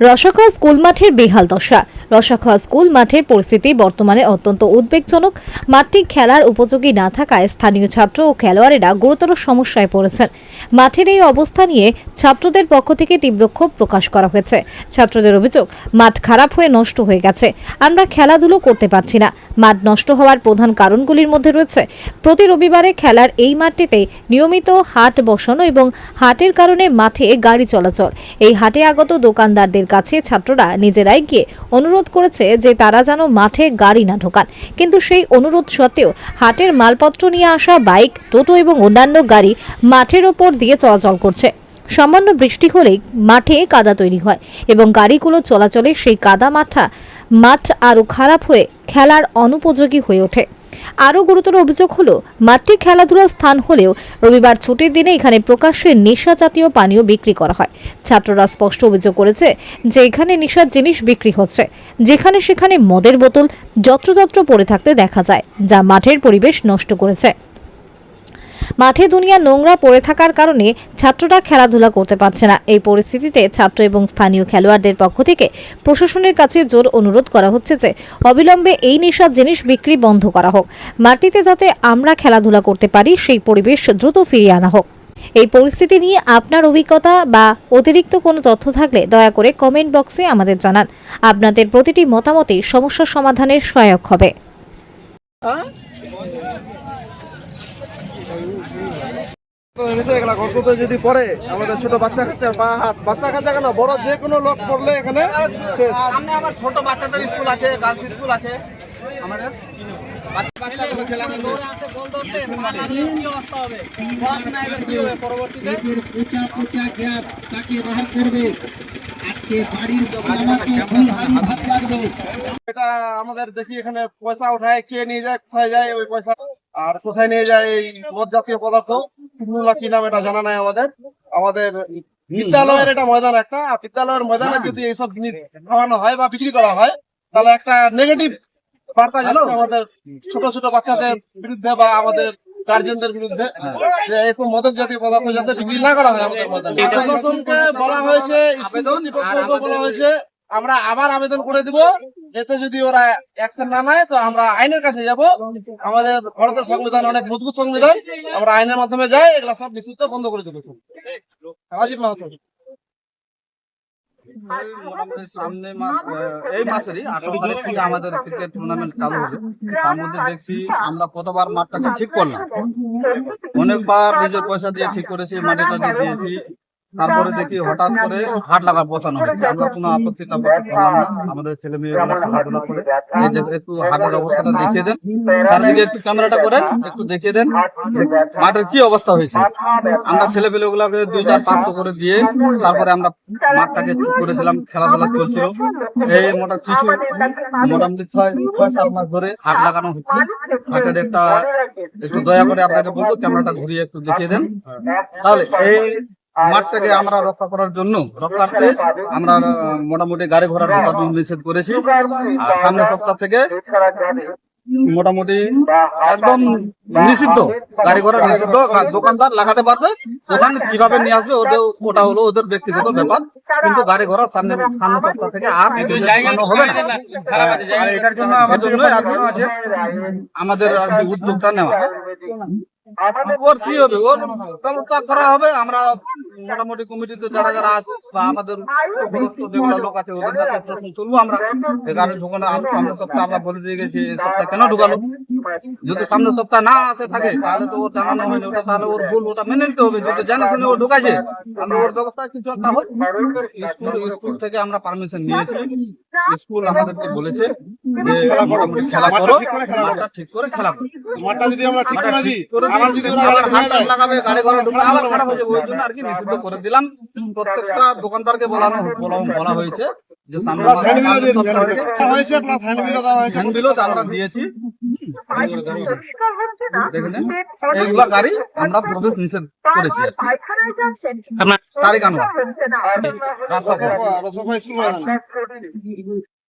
রসাখা school মাঠের বেহাল দশা। রসাখা স্কুল মাঠের পরিস্থিতি বর্তমানে অত্যন্ত উদ্বেগজনক। মাঠটি খেলার উপযোগী না থাকায় স্থানীয় ছাত্র ও খেলোয়াড়েরা গুরুতর সমস্যায় পড়েছেন। মাঠের এই অবস্থা নিয়ে ছাত্রদের পক্ষ থেকে তীব্র ক্ষোভ প্রকাশ করা হয়েছে। ছাত্রদের অভিযোগ, মাঠ খারাপ হয়ে নষ্ট হয়ে গেছে। আমরা খেলাধুলো করতে পারছি না। মাঠ নষ্ট হওয়ার প্রধান কারণগুলির মধ্যে রয়েছে, প্রতি রবিবারে খেলার এই মাঠটিতে নিয়মিত হাট বসানো এবং হাটের কারণে মাঠে গাড়ি চলাচল। এই হাটে আগত দোকানদারদের কাছে ছাত্ররা নিজেরাই গিয়ে অনুরোধ করেছে যে তারা যেন মাঠে গাড়ি না ঢোকান। কিন্তু সেই অনুরোধ সত্ত্বেও হাটের মালপত্র নিয়ে আসা বাইক, টোটো এবং অন্যান্য গাড়ি মাঠের ওপর দিয়ে চলাচল করছে। সামান্য বৃষ্টি হলেই মাঠে কাদা তৈরি হয় এবং গাড়িগুলো চলাচলে সেই কাদা মাঠা মাঠ আরও খারাপ হয়ে খেলার অনুপযোগী হয়ে ওঠে। আরও গুরুতর অভিযোগ হলো মাঠটি খেলাধুলার স্থান হলেও রবিবার ছুটির দিনে এখানে প্রকাশ্যে নেশা জাতীয় পানীয় বিক্রি করা হয়। ছাত্ররা স্পষ্ট অভিযোগ করেছে যে এখানে নেশার জিনিস বিক্রি হচ্ছে। যেখানে সেখানে মদের বোতল যত্রযত্র পড়ে থাকতে দেখা যায়, যা মাঠের পরিবেশ নষ্ট করেছে। মাঠে দুনিয়া নোংরা পড়ে থাকার কারণে ছাত্ররা খেলাধুলা করতে পারছে না। এই পরিস্থিতিতে ছাত্র এবং স্থানীয় খেলোয়াড়দের পক্ষ থেকে প্রশাসনের কাছে জোর অনুরোধ করা হচ্ছে যে, অবিলম্বে এই নেশার জিনিস বিক্রি বন্ধ করা হোক। মাটিতে যাতে আমরা খেলাধুলা করতে পারি, সেই পরিবেশ দ্রুত ফিরিয়ে আনা হোক। এই পরিস্থিতি নিয়ে আপনার অভিজ্ঞতা বা অতিরিক্ত কোনো তথ্য থাকলে দয়া করে কমেন্ট বক্সে আমাদের জানান। আপনাদের প্রতিটি মতামতই সমস্যা সমাধানের সহায়ক হবে। যদি পড়ে আমাদের ছোট বাচ্চা কাচ্চার পা হাত বাচ্চা কাচ্চা কেন বড় যে কোনো লোক পড়লে এখানে। সামনে আবার ছোট বাচ্চাদের স্কুল আছে গার্লস স্কুল আছে আমাদের এটা আমাদের দেখি এখানে পয়সা উঠায় কে নিয়ে যায় কোথায় যায়, ওই পয়সা আর কোথায় নিয়ে যায় এই মদ জাতীয় পদার্থ? কুমড়ো কি নাম এটা জানা নাই আমাদের? আমাদের বিদ্যালয়ের এটা ময়দান একটা। আর বিদ্যালয়ের ময়দানে যদি এইসব জিনিস খাওয়ানো হয় বা বিক্রি করা হয়, তাহলে একটা নেগেটিভ বার্তা যাচ্ছে আমাদের ছোট ছোট বাচ্চাদের বিরুদ্ধে বা আমাদের গার্জেনদের বিরুদ্ধে যে এরকম মদক জাতীয় পদার্থ যাতে বিক্রি না করা হয় আমাদের ময়দানে। বলা হয়েছে বলা হয়েছে আমরা আবার আবেদন করে দিব। এতে যদি ওরা অ্যাকশন না নেয়, তো আমরা আইনের কাছে যাব। আমাদের ভারতের সংবিধান অনেক মজবুত সংবিধান। আমরা আইনের মাধ্যমে যাই, এগুলা সব নিশ্চিত বন্ধ করে দেবো রাজীব মাহাতো। মাঠটাকে ঠিক করলাম। অনেকবার নিজের পয়সা দিয়ে ঠিক করেছি মাটি টাটি দিয়েছি। তারপরে দেখি হঠাৎ করে হাট লাগা বসানো হয়েছে। আমরা কোনো আপত্তি করলাম না। আমাদের ছেলে মেয়ে করে। এই যে একটু হাটের অবস্থাটা দেখিয়ে দেন। চারিদিকে একটু ক্যামেরাটা করেন একটু দেখিয়ে দেন। মাঠের কি অবস্থা হয়েছে? আমরা ছেলে পেলে গুলাকে দুই চার পাঁচশো করে দিয়ে তারপরে আমরা মাঠটাকে ঠিক করেছিলাম খেলাধুলা চলছিল। এই মোটা কিছু মোটামুটি ছয় ছয় সাত মাস ধরে হাট লাগানো হচ্ছে। হাটের একটা একটু দয়া করে আপনাকে বলব ক্যামেরাটা ঘুরিয়ে একটু দেখিয়ে দেন। তাহলে এই মাঠটাকে আমরা রক্ষা করার জন্য রক্ষার্থে আমরা মোটামুটি গাড়ি ঘোড়া ঢোকানো নিষেধ করেছি। আর সামনের সপ্তাহ থেকে মোটামুটি একদম নিষিদ্ধ। গাড়ি ঘোড়া নিষিদ্ধ। দোকানদার লাগাতে পারবে। দোকান কীভাবে নিয়ে আসবে ওদের ওটা হলো ওদের ব্যক্তিগত ব্যাপার। কিন্তু গাড়ি ঘোড়া সামনে সামনে সপ্তাহ থেকে আর হবে না। আর এটার জন্য আমাদের আছে আমাদের আর কি উদ্যোগটা নেওয়া। ওর কি হবে? ওর ব্যবস্থা করা হবে। আমরা মোটামুটি কমিটিতে যারা যারা আছে বা আমাদের লোক আছে ওদের তুলবো আমরা। এখানে ঢুকানো সামনের সপ্তাহে আমরা বলে দিয়ে গেছি এই কেন ঢুকালো? যদি সামনের সপ্তাহ না আসে থাকে তাহলে তো ওর জানানো হয়নি ওটা তাহলে ওর ভুল ওটা মেনে নিতে হবে। যদি জানা শুনে ও ঢুকাইছে আমরা ওর ব্যবস্থা কিছু একটা হোক। স্কুল স্কুল থেকে আমরা পারমিশন নিয়েছি। স্কুল আমাদেরকে বলেছে যে খেলা করো মাঠটা ঠিক করে খেলা করো। মাঠটা যদি আমরা ঠিক করে দিই আবার যদি ওরা আবার আবার হাত ভেঙে দেয়, লাগাবে গাড়ি ঘোড়া ঢুকলে আবার খারাপ হয়ে যাবে ওই জন্য আর কি নিষিদ্ধ করে দিলাম। প্রত্যেকটা দোকানদারকে বলানো বলা বলা হয়েছে যে দিয়ে- সপ্তাহ থেকে দেওয়া হয়েছে প্লাস হ্যান্ড দেওয়া হয়েছে। হ্যান্ড বিলও আমরা দিয়েছি। এইগুলা গাড়ি আমরা প্রবেশ নিষেধ করেছি তারিখ আনোয়ার